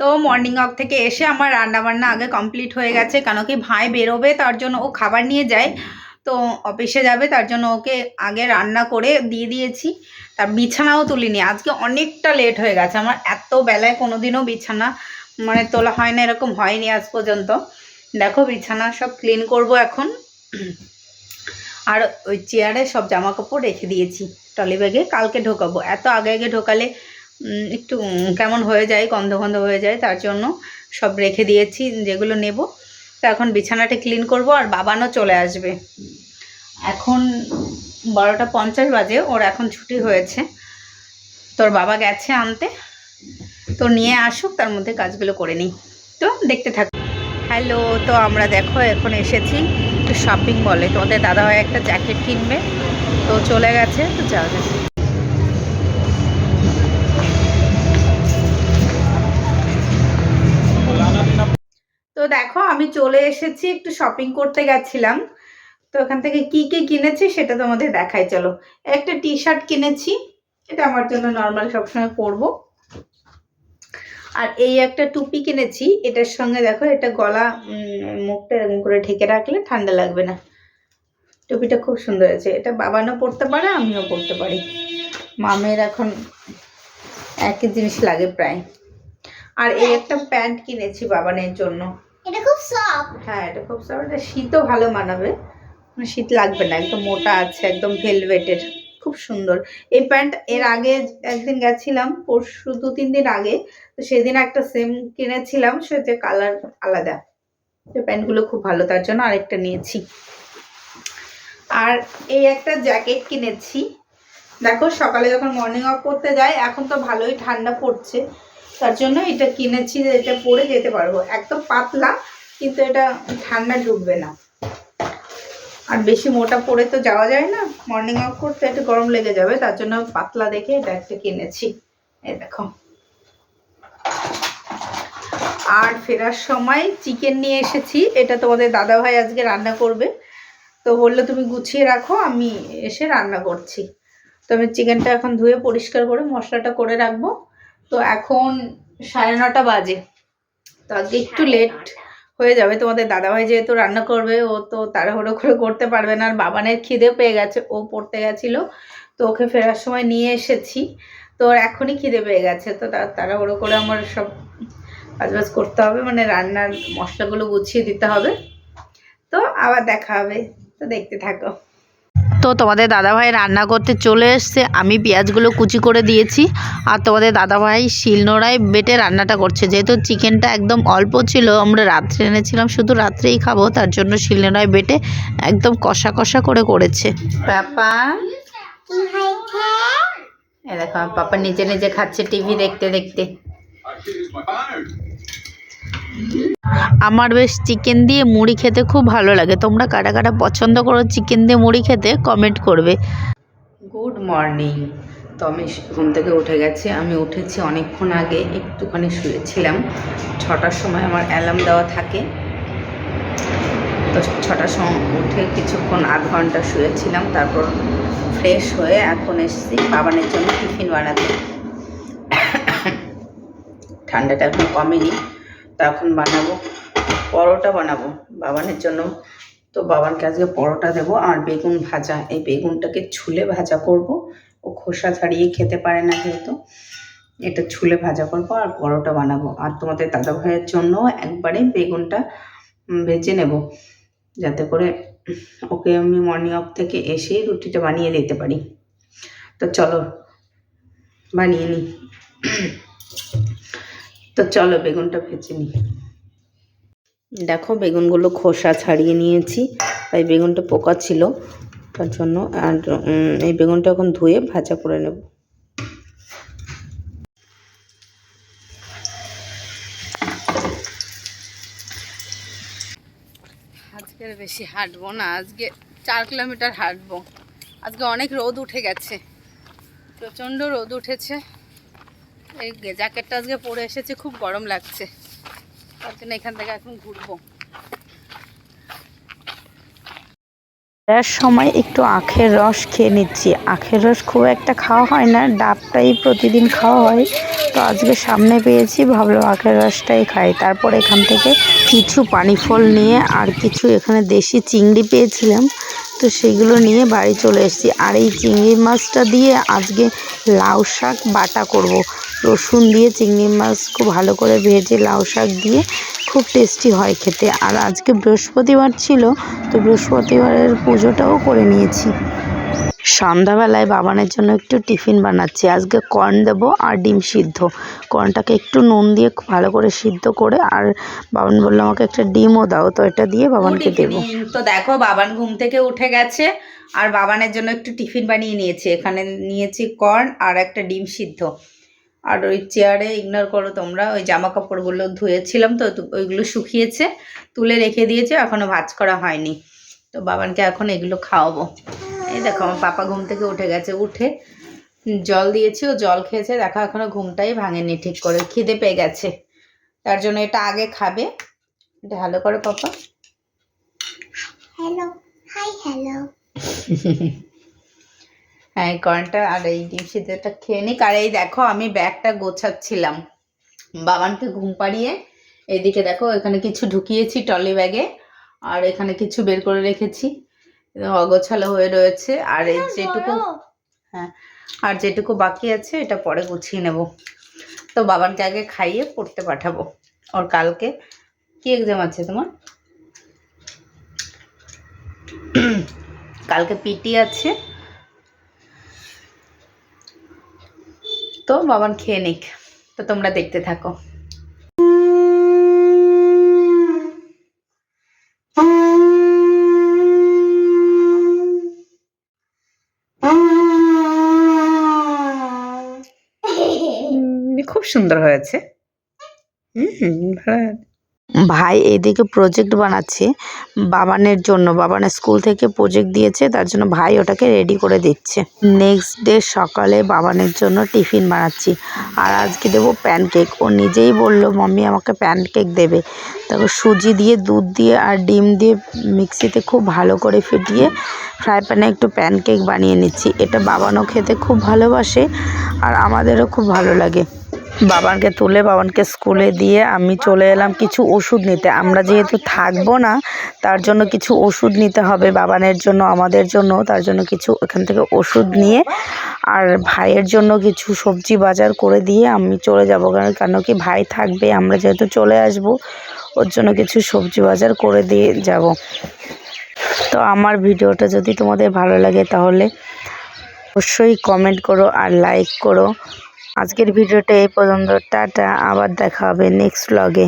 তো morning walk থেকে এসে আমার রান্না বান্না আগে কমপ্লিট হয়ে গেছে, কেন কি ভাই বেরোবে তার জন্য ও খাবার নিয়ে যায়। তো অফিসে যাবে তার জন্য ওকে আগে রান্না করে দিয়ে দিয়েছি। তার বিছানাও তুলিনি, আজকে অনেকটা লেট হয়ে গেছে। আমার এত বেলায় কোনো দিনও বিছানা মানে তোলা হয় না, এরকম হয়নি আজ পর্যন্ত। দেখো বিছানা সব ক্লিন করব এখন। আর ওই চেয়ারে সব জামা কাপড় রেখে দিয়েছি টলি ব্যাগে কালকে ঢোকাবো। এত আগে আগে ঢোকালে একটু কেমন হয়ে যায়, গন্ধ গন্ধ হয়ে যায়, তার জন্য সব রেখে দিয়েছি, যেগুলো নেব। তো এখন বিছানাটা ক্লিন করব আর বাবানও চলে আসবে। এখন বারোটা পঞ্চাশ বাজে, ওর এখন ছুটি হয়েছে। তোর বাবা গেছে আনতে। তো নিয়ে আসুক, তার মধ্যে কাজগুলো করে নিই। তো দেখতে থাক। হ্যালো, তো আমরা দেখো, এখন এসেছি একটু শপিং মলে তোমাদের দাদাভাই একটা জ্যাকেট কিনবে। তো চলে গেছে, তো যাওয়া যাক। দেখো, আমি চলে এসেছি, একটু শপিং করতে গেছিলাম। তো ওখান থেকে কি কি কিনেছি সেটা তোমাদের দেখাই, চলো। একটা টি শার্ট কিনেছি, এটা আমার জন্য নর্মাল সবসময় পরবো। আর এই একটা টুপি কিনেছি, এটার সঙ্গে দেখো, এটা গলা মুখটা এরকম করে ঢেকে রাখলে ঠান্ডা লাগবে না। টুপিটা খুব সুন্দর আছে এটা বাবানও পরতে পারে, আমিও পরতে পারি। মামের এখন একই জিনিস লাগে প্রায়। আর এই একটা প্যান্ট কিনেছি বাবানের জন্য। এটা খুব সফট হ্যাঁ এটা খুব সব এটা শীতও ভালো মানাবে। মানে শীত লাগবে না, একদম মোটা আছে, একদম ভেলভেটের খুব সুন্দর। এই প্যান্ট এর আগে একদিন গেছিলাম, পরশু দু, তিন দিন আগে। তো সেদিন একটা সেম কিনেছিলাম, সেটা কালার আলাদা। এই প্যান্টগুলো খুব ভালো, তার জন্য আরেকটা নিয়েছি। আর এই একটা জ্যাকেট কিনেছি। দেখো, সকালে যখন মর্নিং ওয়াক করতে যাই, এখন তো ভালোই ঠান্ডা পড়ছে। তার জন্য এটা কিনেছি, এটা পরে যেতে পারব। একদম পাতলা, কিন্তু এটা ঠান্ডা ঢুকবে না। আর বেশি মোটা পরে তো যাওয়া যায় না। মর্নিং ওয়াক করতে একটু গরম লেগে যাবে, তার জন্য পাতলা দেখে এটা একটা কিনেছি। এই দেখো। আর ফেরার সময় চিকেন নিয়ে এসেছি। এটা তোমাদের দাদা ভাই আজকে রান্না করবে। তো বলল, তুমি গুছিয়ে রাখো, আমি এসে রান্না করছি। তো আমি চিকেনটা এখন ধুয়ে পরিষ্কার করে মশলাটা করে রাখব। তো এখন সাড়ে নটা বাজে। তো আজকে একটু লেট হয়ে যাবে। তোমাদের দাদাভাই যেহেতু রান্না করবে ও তো তাড়াহুড়ো করে করতে পারবে না। আর বাবানের খিদে পেয়ে গেছে ও পড়তে গেছিল। তো ওকে ফেরার সময় নিয়ে এসেছি। তো ওর এখনই খিদে পেয়ে গেছে। তো তার তাড়াহুড়ো করে আমার সব কাজবাজ করতে হবে। মানে রান্নার মশলাগুলো গুছিয়ে দিতে হবে। তো আবার দেখা হবে। তো দেখতে থাকো। তো তোমাদের দাদাভাই রান্না করতে চলে এসছে। আমি পেঁয়াজগুলো কুচি করে দিয়েছি আর তোমাদের দাদাভাই শিলনোড়ায় বেটে রান্নাটা করছে। যেহেতু চিকেনটা একদম অল্প ছিল আমরা রাত্রে এনেছিলাম শুধু রাত্রেই খাব তার জন্য শিলনোড়ায় বেটে একদম কষা কষা করে করেছে। পাপা? কি দেখো পাপা নিজে নিজে খাচ্ছে টিভি দেখতে দেখতে। আমার বেশ চিকেন দিয়ে মুড়ি খেতে খুব ভালো লাগে। তোমরা কারা কারা পছন্দ করো চিকেন দিয়ে মুড়ি খেতে কমেন্ট করবে। গুড মর্নিং তো আমি ঘুম থেকে উঠে গেছি। আমি উঠেছি অনেকক্ষণ আগে, একটুখানি শুয়েছিলাম। ছটার সময় আমার অ্যালার্ম দেওয়া থাকে। তো ছটার সময় উঠে কিছুক্ষণ আধ ঘণ্টা শুয়েছিলাম। তারপর ফ্রেশ হয়ে এখন এসেছি বাবানের জন্য টিফিন বানাতে। ঠান্ডাটা এখন কমেনি। তো এখন বানাবো, পরোটা বানাবো বাবানের জন্য। তো বাবানকে আজকে পরোটা দেবো আর বেগুন ভাজা। এই বেগুনটাকে ছুলে ভাজা করব। ও খোসা ছাড়িয়ে খেতে পারে না যেহেতু। এটা ছুলে ভাজা করব আর পরোটা বানাবো। আর তোমাদের দাদা ভাইয়ের জন্য একবারে বেগুনটা ভেজে নেব। যাতে করে ওকে আমি মর্নিং ওয়াক থেকে এসেই রুটিটা বানিয়ে দিতে পারি। তো চলো, বানিয়ে নিই তো চলো বেগুনটা ভেজে নিই। দেখো বেগুনগুলো খোসা ছাড়িয়ে নিয়েছি তাই বেগুনটা পোকা ছিল তার জন্য আর এই বেগুনটা এখন ধুয়ে ভাজা করে নেব। আজকের বেশি হাঁটবো না আজকে চার কিলোমিটার হাঁটবো। আজকে অনেক রোদ উঠে গেছে প্রচণ্ড রোদ উঠেছে। এই জ্যাকেটটা আজকে পরে এসেছে, খুব গরম লাগছে। তার জন্য এখান থেকে এখন ঘুরবো। ফেরার সময় একটু আখের রস খেয়ে নিচ্ছি। আখের রস খুব একটা খাওয়া হয় না, ডাবটাই প্রতিদিন খাওয়া হয়। তো আজকে সামনে পেয়েছি, ভাবলাম আখের রসটাই খাই। তারপর এখান থেকে কিছু পানি ফল নিয়ে আর কিছু এখানে দেশি চিংড়ি পেয়েছিলাম। তো সেগুলো নিয়ে বাড়ি চলে এসেছি। আর এই চিংড়ি মাছটা দিয়ে আজকে লাউ শাক বাটা করব। রসুন দিয়ে চিংড়ি মাছ খুব ভালো করে ভেজে লাউ শাক দিয়ে খুব টেস্টি হয় খেতে। আর আজকে বৃহস্পতিবার ছিল, তো বৃহস্পতিবারের পুজোটাও করে নিয়েছি। সন্ধ্যাবেলায় বাবানের জন্য একটু টিফিন বানাচ্ছি। আজকে কর্ন দেবো আর ডিম সিদ্ধ। কর্নটাকে একটু নুন দিয়ে ভালো করে সিদ্ধ করে আর বাবান বলল আমাকে একটা ডিমও দাও তো এটা দিয়ে বাবানকে দেবো। তো দেখো বাবান ঘুম থেকে উঠে গেছে আর বাবানের জন্য একটু টিফিন বানিয়ে নিয়েছি। এখানে নিয়েছি কর্ন আর একটা ডিম সিদ্ধ। আর ওই চেয়ারে ইগনোর করো তোমরা ওই জামা কাপড়গুলো ধুয়েছিলাম তো তো ওইগুলো শুকিয়েছে তুলে রেখে দিয়েছে এখনও ভাজ করা হয়নি। তো বাবানকে এখন এগুলো খাওয়াবো। এই দেখো আমার পাপা ঘুম থেকে উঠে গেছে। উঠে জল দিয়েছি ও জল খেয়েছে। দেখো এখনও ঘুমটাই ভাঙেনি ঠিক করে খিদে পেয়ে গেছে। তার জন্য এটা আগে খাবে। এটা ভালো করে পাপা। Hello Hi, hello. হ্যাঁ কর্নটা আর এই ডিম সিদ্ধটা খেয়ে নিক। আর এই দেখো আমি ব্যাগটা গোছাচ্ছিলাম। বাবানকে ঘুম পাড়িয়ে এইদিকে দেখো এখানে কিছু ঢুকিয়েছি টলি ব্যাগে আর এখানে কিছু বের করে রেখেছি। অগোছালো হয়ে রয়েছে। আর এই যেটুকু হ্যাঁ আর যেটুকু বাকি আছে এটা পরে গুছিয়ে নেব। তো বাবানকে আগে খাইয়ে পড়তে পাঠাবো। ওর কালকে কি এক্সাম আছে তোমার? কালকে পিটি আছে। তো বাবান খেয়ে নিক। তো তোমরা দেখতে থাকো খুব সুন্দর হয়েছে। ভাই এদিকে প্রজেক্ট বানাচ্ছে। বাবানের জন্য বাবানের স্কুল থেকে প্রজেক্ট দিয়েছে, তার জন্য ভাই ওটাকে রেডি করে দিচ্ছে। নেক্সট ডে সকালে বাবানের জন্য টিফিন বানাচ্ছি। আর আজকে দেবো প্যানকেক ও নিজেই বলল, মাম্মি আমাকে প্যানকেক দেবে। তারপর সুজি দিয়ে, দুধ দিয়ে আর ডিম দিয়ে মিক্সিতে খুব ভালো করে ফিটিয়ে ফ্রাই প্যানে একটু প্যানকেক বানিয়ে নিচ্ছি। এটা বাবানও খেতে খুব ভালোবাসে আর আমাদেরও খুব ভালো লাগে। বাবানকে তুলে, বাবানকে স্কুলে দিয়ে আমি চলে এলাম কিছু ওষুধ নিতে। আমরা যেহেতু থাকব না, তার জন্য কিছু ওষুধ নিতে হবে বাবানের জন্য, আমাদের জন্য, তার জন্য কিছু এখান থেকে ওষুধ নিয়ে আর ভাইয়ের জন্য কিছু সবজি বাজার করে দিয়ে আমি চলে যাব। কারণ, কেন কি ভাই থাকবে, আমরা যেহেতু চলে আসব, ওর জন্য কিছু সবজি বাজার করে দিয়ে যাব। তো আমার ভিডিওটা যদি তোমাদের ভালো লাগে তাহলে অবশ্যই কমেন্ট করো আর লাইক করো। আজকের ভিডিওটা এই পর্যন্ত টাটা আবার দেখা হবে নেক্সট ব্লগে